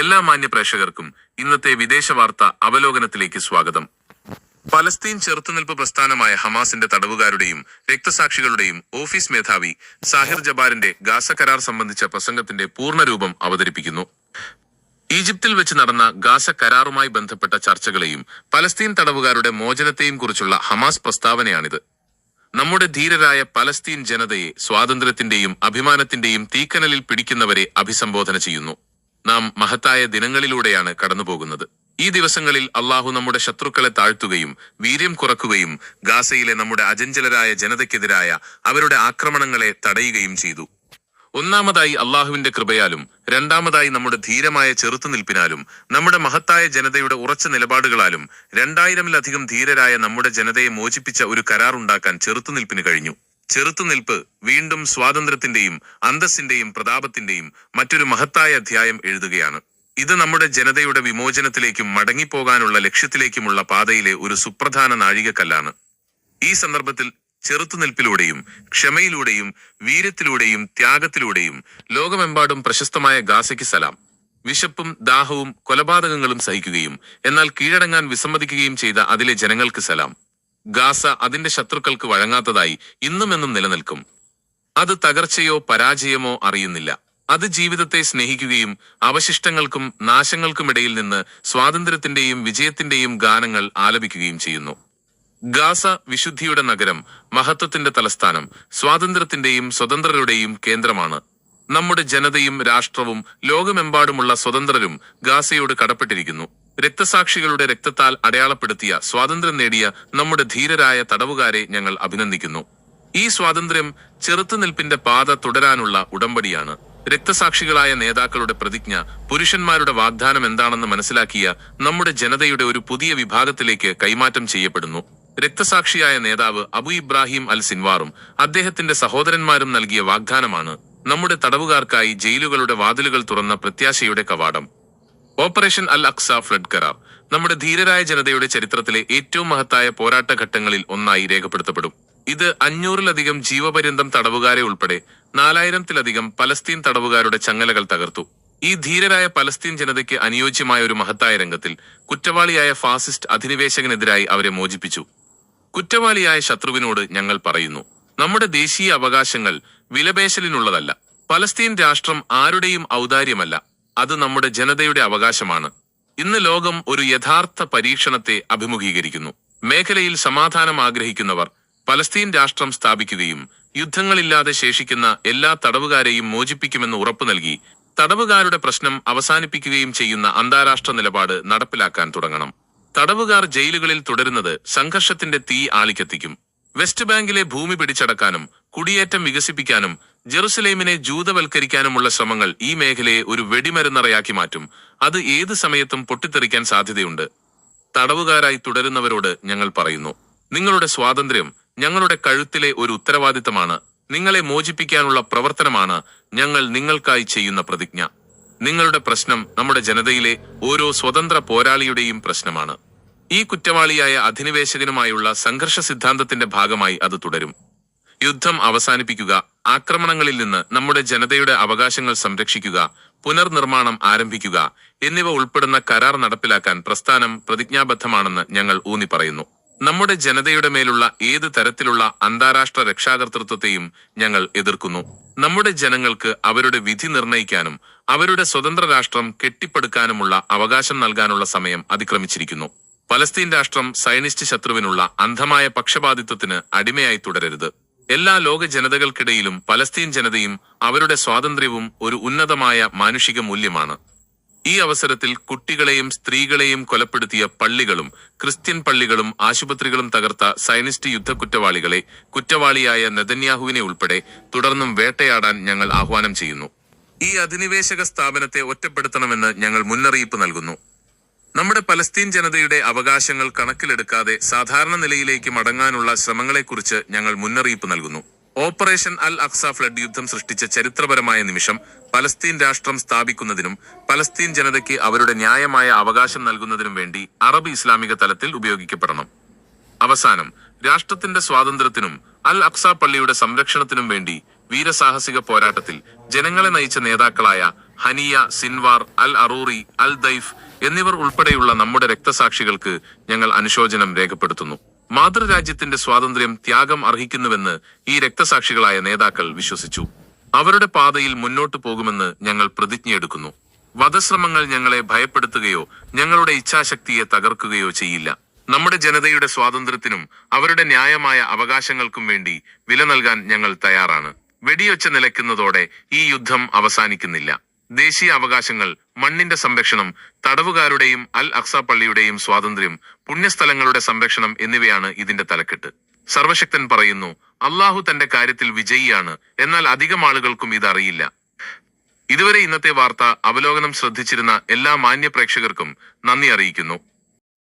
എല്ലാ മാന്യ പ്രേക്ഷകർക്കും ഇന്നത്തെ വിദേശ വാർത്ത അവലോകനത്തിലേക്ക് സ്വാഗതം. പലസ്തീൻ ചെറുത്തുനിൽപ്പ് പ്രസ്ഥാനമായ ഹമാസിന്റെ തടവുകാരുടെയും രക്തസാക്ഷികളുടെയും ഓഫീസ് മേധാവി സാഹിർ ജബാറിന്റെ ഗാസ കരാർ സംബന്ധിച്ച പ്രസംഗത്തിന്റെ പൂർണരൂപം അവതരിപ്പിക്കുന്നു. ഈജിപ്തിൽ വെച്ച് നടന്ന ഗാസ കരാറുമായി ബന്ധപ്പെട്ട ചർച്ചകളെയും പലസ്തീൻ തടവുകാരുടെ മോചനത്തെയും കുറിച്ചുള്ള ഹമാസ് പ്രസ്താവനയാണിത്. നമ്മുടെ ധീരരായ പലസ്തീൻ ജനതയെ സ്വാതന്ത്ര്യത്തിന്റെയും അഭിമാനത്തിന്റെയും തീക്കനലിൽ പിടിക്കുന്നവരെ അഭിസംബോധന ചെയ്യുന്നു. നാം മഹത്തായ ദിനങ്ങളിലൂടെയാണ് കടന്നുപോകുന്നത്. ഈ ദിവസങ്ങളിൽ അള്ളാഹു നമ്മുടെ ശത്രുക്കളെ താഴ്ത്തുകയും വീര്യം കുറക്കുകയും ഗാസയിലെ നമ്മുടെ അജഞ്ചലരായ ജനതയ്ക്കെതിരായ അവരുടെ ആക്രമണങ്ങളെ തടയുകയും ചെയ്തു. ഒന്നാമതായി അള്ളാഹുവിന്റെ കൃപയാലും രണ്ടാമതായി നമ്മുടെ ധീരമായ ചെറുത്തുനിൽപ്പിനാലും നമ്മുടെ മഹത്തായ ജനതയുടെ ഉറച്ച നിലപാടുകളാലും രണ്ടായിരമിലധികം ധീരരായ നമ്മുടെ ജനതയെ മോചിപ്പിച്ച ഒരു കരാർ ഉണ്ടാക്കാൻ ചെറുത്തുനിൽപ്പിന് കഴിഞ്ഞു. ചെറുത്തുനിൽപ്പ് വീണ്ടും സ്വാതന്ത്ര്യത്തിന്റെയും അന്തസ്സിന്റെയും പ്രതാപത്തിന്റെയും മറ്റൊരു മഹത്തായ അധ്യായം എഴുതുകയാണ്. ഇത് നമ്മുടെ ജനതയുടെ വിമോചനത്തിലേക്കും മടങ്ങിപ്പോകാനുള്ള ലക്ഷ്യത്തിലേക്കുമുള്ള പാതയിലെ ഒരു സുപ്രധാന നാഴികക്കല്ലാണ്. ഈ സന്ദർഭത്തിൽ ചെറുത്തുനിൽപ്പിലൂടെയും ക്ഷമയിലൂടെയും വീര്യത്തിലൂടെയും ത്യാഗത്തിലൂടെയും ലോകമെമ്പാടും പ്രശസ്തമായ ഗാസയ്ക്ക് സലാം. വിശപ്പും ദാഹവും കൊലപാതകങ്ങളും സഹിക്കുകയും എന്നാൽ കീഴടങ്ങാൻ വിസമ്മതിക്കുകയും ചെയ്ത അതിലെ ജനങ്ങൾക്ക് സലാം. ഗാസ അതിന്റെ ശത്രുക്കൾക്ക് വഴങ്ങാത്തതായി ഇന്നുമെന്നും നിലനിൽക്കും. അത് തകർച്ചയോ പരാജയമോ അറിയുന്നില്ല. അത് ജീവിതത്തെ സ്നേഹിക്കുകയും അവശിഷ്ടങ്ങൾക്കും നാശങ്ങൾക്കുമിടയിൽ നിന്ന് സ്വാതന്ത്ര്യത്തിന്റെയും വിജയത്തിന്റെയും ഗാനങ്ങൾ ആലപിക്കുകയും ചെയ്യുന്നു. ഗാസ വിശുദ്ധിയുടെ നഗരം മഹത്വത്തിന്റെ തലസ്ഥാനം സ്വാതന്ത്ര്യത്തിന്റെയും സ്വതന്ത്രരുടെയും കേന്ദ്രമാണ്. നമ്മുടെ ജനതയും രാഷ്ട്രവും ലോകമെമ്പാടുമുള്ള സ്വതന്ത്രരും ഗാസയോട് കടപ്പെട്ടിരിക്കുന്നു. രക്തസാക്ഷികളുടെ രക്തത്താൽ അടയാളപ്പെടുത്തിയ സ്വാതന്ത്ര്യം നേടിയ നമ്മുടെ ധീരരായ തടവുകാരെ ഞങ്ങൾ അഭിനന്ദിക്കുന്നു. ഈ സ്വാതന്ത്ര്യം ചെറുത്തുനിൽപ്പിന്റെ പാത തുടരാനുള്ള ഉടമ്പടിയാണ്. രക്തസാക്ഷികളായ നേതാക്കളുടെ പ്രതിജ്ഞ പുരുഷന്മാരുടെ വാഗ്ദാനം എന്താണെന്ന് മനസ്സിലാക്കിയ നമ്മുടെ ജനതയുടെ ഒരു പുതിയ വിഭാഗത്തിലേക്ക് കൈമാറ്റം ചെയ്യപ്പെടുന്നു. രക്തസാക്ഷിയായ നേതാവ് അബു ഇബ്രാഹിം അൽ സിൻവാറും അദ്ദേഹത്തിന്റെ സഹോദരന്മാരും നൽകിയ വാഗ്ദാനമാണ് നമ്മുടെ തടവുകാർക്കായി ജയിലുകളുടെ വാതിലുകൾ തുറന്ന പ്രത്യാശയുടെ കവാടം. ഓപ്പറേഷൻ അൽ അക്സ ഫ്ലഡ് കരാർ നമ്മുടെ ധീരരായ ജനതയുടെ ചരിത്രത്തിലെ ഏറ്റവും മഹത്തായ പോരാട്ട ഘട്ടങ്ങളിൽ ഒന്നായി രേഖപ്പെടുത്തപ്പെടും. ഇത് അഞ്ഞൂറിലധികം ജീവപര്യന്തം തടവുകാരെ ഉൾപ്പെടെ നാലായിരത്തിലധികം പലസ്തീൻ തടവുകാരുടെ ചങ്ങലകൾ തകർത്തു. ഈ ധീരരായ പലസ്തീൻ ജനതയ്ക്ക് അനുയോജ്യമായ ഒരു മഹത്തായ രംഗത്തിൽ കുറ്റവാളിയായ ഫാസിസ്റ്റ് അധിനിവേശകനെതിരായി അവരെ മോചിപ്പിച്ചു. കുറ്റവാളിയായ ശത്രുവിനോട് ഞങ്ങൾ പറയുന്നു നമ്മുടെ ദേശീയ അവകാശങ്ങൾ വിലപേശലിനുള്ളതല്ല. പലസ്തീൻ രാഷ്ട്രം ആരുടെയും ഔദാര്യമല്ല. അത് നമ്മുടെ ജനതയുടെ അവകാശമാണ്. ഇന്ന് ലോകം ഒരു യഥാർത്ഥ പരീക്ഷണത്തെ അഭിമുഖീകരിക്കുന്നു. മേഖലയിൽ സമാധാനം ആഗ്രഹിക്കുന്നവർ പലസ്തീൻ രാഷ്ട്രം സ്ഥാപിക്കുകയും യുദ്ധങ്ങളില്ലാതെ ശേഷിക്കുന്ന എല്ലാ തടവുകാരെയും മോചിപ്പിക്കുമെന്ന് ഉറപ്പു നൽകി തടവുകാരുടെ പ്രശ്നം അവസാനിപ്പിക്കുകയും ചെയ്യുന്ന അന്താരാഷ്ട്ര നിലപാട് നടപ്പിലാക്കാൻ തുടങ്ങണം. തടവുകാർ ജയിലുകളിൽ തുടരുന്നത് സംഘർഷത്തിന്റെ തീ ആളിക്കത്തിക്കും. വെസ്റ്റ് ബാങ്കിലെ ഭൂമി പിടിച്ചടക്കാനും കുടിയേറ്റം വികസിപ്പിക്കാനും ജെറുസലേമിനെ ജൂതവൽക്കരിക്കാനുമുള്ള ശ്രമങ്ങൾ ഈ മേഖലയെ ഒരു വെടിമരുന്നറയാക്കി മാറ്റും. അത് ഏത് സമയത്തും പൊട്ടിത്തെറിക്കാൻ സാധ്യതയുണ്ട്. തടവുകാരായി തുടരുന്നവരോട് ഞങ്ങൾ പറയുന്നു. നിങ്ങളുടെ സ്വാതന്ത്ര്യം ഞങ്ങളുടെ കഴുത്തിലെ ഒരു ഉത്തരവാദിത്തമാണ്. നിങ്ങളെ മോചിപ്പിക്കാനുള്ള പ്രവർത്തനമാണ് ഞങ്ങൾ നിങ്ങൾക്കായി ചെയ്യുന്ന പ്രതിജ്ഞ. നിങ്ങളുടെ പ്രശ്നം നമ്മുടെ ജനതയിലെ ഓരോ സ്വതന്ത്ര പോരാളിയുടെയും പ്രശ്നമാണ്. ഈ കുറ്റവാളിയായ അധിനിവേശകനുമായുള്ള സംഘർഷ സിദ്ധാന്തത്തിന്റെ ഭാഗമായി അത് തുടരും. യുദ്ധം അവസാനിപ്പിക്കുക ആക്രമണങ്ങളിൽ നിന്ന് നമ്മുടെ ജനതയുടെ അവകാശങ്ങൾ സംരക്ഷിക്കുക പുനർനിർമ്മാണം ആരംഭിക്കുക എന്നിവ ഉൾപ്പെടുന്ന കരാർ നടപ്പിലാക്കാൻ പ്രസ്ഥാനം പ്രതിജ്ഞാബദ്ധമാണെന്ന് ഞങ്ങൾ ഊന്നി പറയുന്നു. നമ്മുടെ ജനതയുടെ മേലുള്ള ഏത് തരത്തിലുള്ള അന്താരാഷ്ട്ര രക്ഷാകർതൃത്വത്തെയും ഞങ്ങൾ എതിർക്കുന്നു. നമ്മുടെ ജനങ്ങൾക്ക് അവരുടെ വിധി നിർണയിക്കാനും അവരുടെ സ്വതന്ത്ര രാഷ്ട്രം കെട്ടിപ്പടുക്കാനുമുള്ള അവകാശം നൽകാനുള്ള സമയം അതിക്രമിച്ചിരിക്കുന്നു. പലസ്തീൻ രാഷ്ട്രം സൈനിസ്റ്റ് ശത്രുവിനുള്ള അന്ധമായ പക്ഷപാതിത്വത്തിന് അടിമയായി തുടരരുത്. എല്ലാ ലോക ജനതകൾക്കിടയിലും പലസ്തീൻ ജനതയും അവരുടെ സ്വാതന്ത്ര്യവും ഒരു ഉന്നതമായ മാനുഷിക മൂല്യമാണ്. ഈ അവസരത്തിൽ കുട്ടികളെയും സ്ത്രീകളെയും കൊലപ്പെടുത്തിയ പള്ളികളും ക്രിസ്ത്യൻ പള്ളികളും ആശുപത്രികളും തകർത്ത സൈനിസ്റ്റ് യുദ്ധ കുറ്റവാളികളെ കുറ്റവാളിയായ നെതന്യാഹുവിനെ ഉൾപ്പെടെ തുടർന്നും വേട്ടയാടാൻ ഞങ്ങൾ ആഹ്വാനം ചെയ്യുന്നു. ഈ അധിനിവേശക സ്ഥാപനത്തെ ഒറ്റപ്പെടുത്തണമെന്ന് ഞങ്ങൾ മുന്നറിയിപ്പ് നൽകുന്നു. നമ്മുടെ പലസ്തീൻ ജനതയുടെ അവകാശങ്ങൾ കണക്കിലെടുക്കാതെ സാധാരണ നിലയിലേക്ക് മടങ്ങാനുള്ള ശ്രമങ്ങളെക്കുറിച്ച് ഞങ്ങൾ മുന്നറിയിപ്പ് നൽകുന്നു. ഓപ്പറേഷൻ അൽ അക്സ ഫ്ലഡ് യുദ്ധം സൃഷ്ടിച്ച ചരിത്രപരമായ നിമിഷം പലസ്തീൻ രാഷ്ട്രം സ്ഥാപിക്കുന്നതിനും പലസ്തീൻ ജനതയ്ക്ക് അവരുടെ ന്യായമായ അവകാശം നൽകുന്നതിനും വേണ്ടി അറബ് ഇസ്ലാമിക തലത്തിൽ ഉപയോഗിക്കപ്പെടണം. അവസാനം രാഷ്ട്രത്തിന്റെ സ്വാതന്ത്ര്യത്തിനും അൽ അക്സ പള്ളിയുടെ സംരക്ഷണത്തിനും വേണ്ടി വീരസാഹസിക പോരാട്ടത്തിൽ ജനങ്ങളെ നയിച്ച നേതാക്കളായ Haniyeh Sinwar Al Arouri Al Deif എന്നിവർ ഉൾപ്പെടെയുള്ള നമ്മുടെ രക്തസാക്ഷികൾക്ക് ഞങ്ങൾ അനുശോചനം രേഖപ്പെടുത്തുന്നു. മാതൃരാജ്യത്തിന്റെ സ്വാതന്ത്ര്യം ത്യാഗം അർഹിക്കുന്നുവെന്ന് ഈ രക്തസാക്ഷികളായ നേതാക്കൾ വിശ്വസിച്ചു. അവരുടെ പാതയിൽ മുന്നോട്ടു പോകുമെന്ന് ഞങ്ങൾ പ്രതിജ്ഞയെടുക്കുന്നു. വധശ്രമങ്ങൾ ഞങ്ങളെ ഭയപ്പെടുത്തുകയോ ഞങ്ങളുടെ ഇച്ഛാശക്തിയെ തകർക്കുകയോ ചെയ്യില്ല. നമ്മുടെ ജനതയുടെ സ്വാതന്ത്ര്യത്തിനും അവരുടെ ന്യായമായ അവകാശങ്ങൾക്കും വേണ്ടി വില നൽകാൻ ഞങ്ങൾ തയ്യാറാണ്. വെടിയൊച്ച നിലയ്ക്കുന്നതോടെ ഈ യുദ്ധം അവസാനിക്കുന്നില്ല. ദേശീയ അവകാശങ്ങൾ മണ്ണിന്റെ സംരക്ഷണം തടവുകാരുടെയും അൽ അക്സ പള്ളിയുടെയും സ്വാതന്ത്ര്യം പുണ്യസ്ഥലങ്ങളുടെ സംരക്ഷണം എന്നിവയാണ് ഇതിന്റെ തലക്കെട്ട്. സർവശക്തൻ പറയുന്നു അള്ളാഹു തന്റെ കാര്യത്തിൽ വിജയിയാണ് എന്നാൽ അധികം ആളുകൾക്കും ഇതറിയില്ല. ഇതുവരെ ഇന്നത്തെ വാർത്ത അവലോകനം ശ്രദ്ധിച്ചിരുന്ന എല്ലാ മാന്യ പ്രേക്ഷകർക്കും നന്ദി അറിയിക്കുന്നു.